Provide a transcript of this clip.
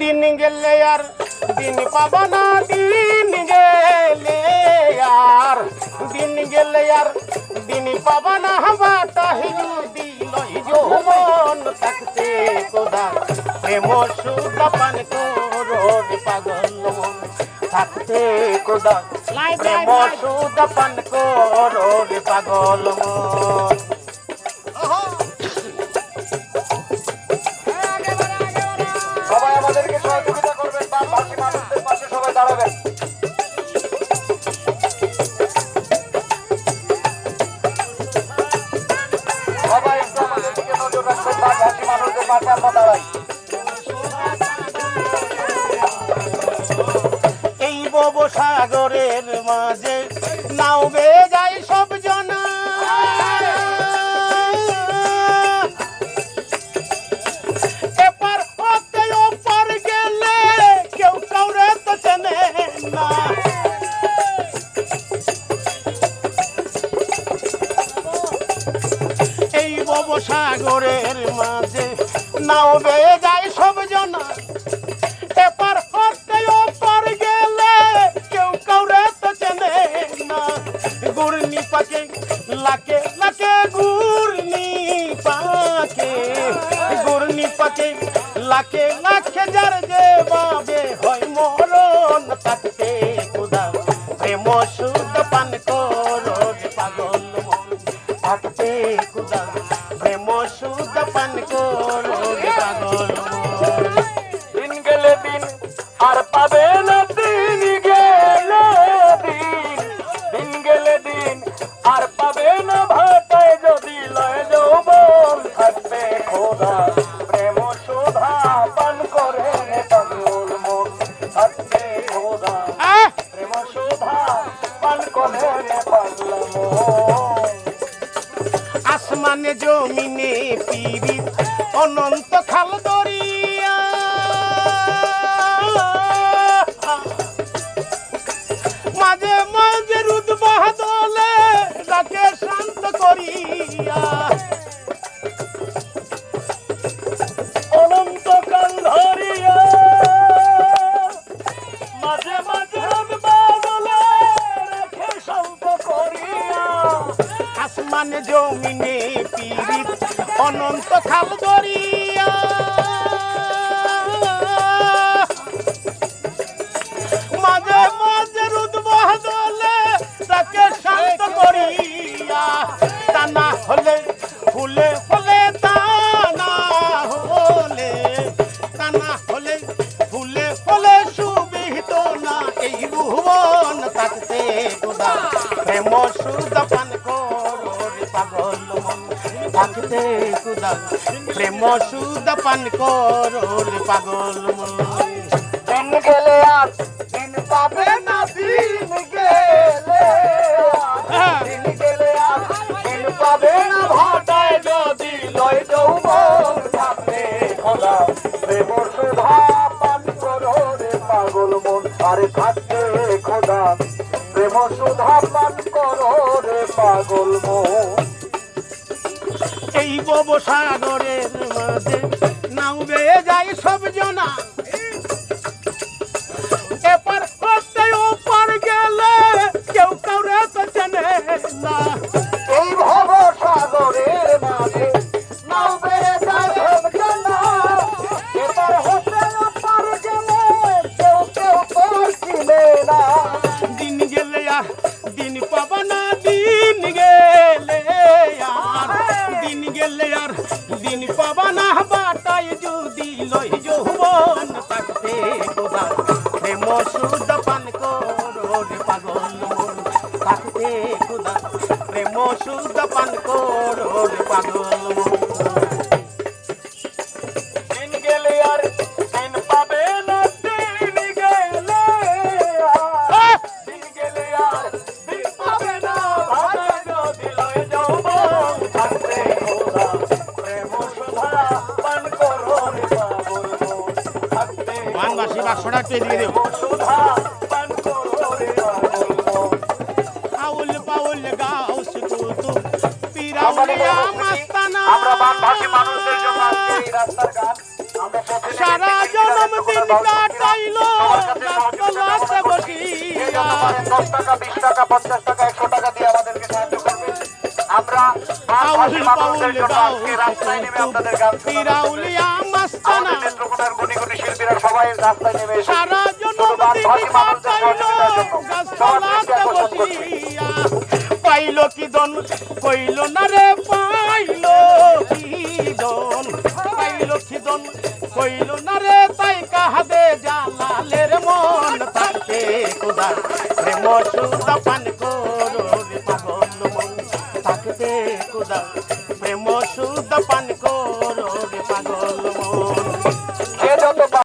দিন গেলে আর দিন পাবা না দিন গেলে আর দিন গেলে আর দিন পাবা না বাতাহি যদি লই যৌবন থাকতে কোদা প্রেম সুদা পান করো পাগল মন থাকতে কোদা প্রেম সুদা পান করো পাগল মন। এই বব সাগরের সাগরের মাঝে। নাও বেয়ে যায় সব জনা। এপার হতে ওপার গেলে কেউ কাউরে তো চেনে না। গুড়নি পাকে লাকে লাকে গুড়নি পাকে গুড়নি পাকে লাকে লাখে যার যে বাবে হয় মরণ থাকতে খুদা প্রেম শুদ্ধ পান করো পাগল মন থাকতে খুদা পাগল আর পাবে না দিন গেলে দিন দিন আর পাবে না ভাটায় যদি লয় যৌবন থাকবে খোদা প্রেম শোধা পান করে পাগল মন থাকবে খোদা মন আসমানে জমিনে পিবি অনন্ত খাল মাঝে মাঝে রুদ বাদলে ডাকে শান্ত করিয়া। অনন্তকাল ধরিয়া। মাঝে মাঝে আসমানে জমিনে পিবি অনন্ত খাল তা হলে, ফুলে ফলে তা না হলে হলে, ফুলে ফলে সুবিহিত না, এই ভুবন থাকতে গোদা প্রেম সুদ পান করো পাগল মন থাকতে কুদা প্রেম সুদ পান করো পাগল মন। দিন গেলে আরে থাকবে খোদা, প্রেম সুধা পান করো রে পাগল মন। এই বব সাগরের মাঝে নাও বেয়ে যায় সব জনা। সুদ পান করো রে পাগল। দিন গেলে আর দিন পাবে না দিন গেলে দিন গেলে আর দিন পাবে না। ভাবে যদি লয়ে যৌবন থাকবে খোদা প্রেম সুধা পান করো রে পাগল। থাকবে বানবাসী বাক্সটা একটু এদিকে দেব সুধা পান করো রে পাগল। মন পাউল গাও আমরা বাম ভাষী মানুষদের জন্য আজকে এই রাস্তার গান সারা জনম দিন কাটাইলো গাছতলাতে বসিয়া দশ টাকা বিশ টাকা পঞ্চাশ টাকা একশো টাকা দিয়ে আমাদেরকে সাহায্য করবে আমরা ভাষী মানুষদের জন্য আজকে রাস্তায় নেমে আপনাদের গান শোনাবো। মাস্তানা নেত্রকোনার গুণী গুণী শিল্পীরা সবাই রাস্তায় নেমে এসে সারা জনম দিন আকর্ষণ বসিয়া পাইলো কি দন কইলো, না রে, পাইলো কি দন পাইলো কি দন কইলো, না রে, তাই কাহাদে জালালের মন তাকে খোদা। প্রেম সুদা পান করো রে পাগল মন তাকে খোদা। প্রেম সুদা পান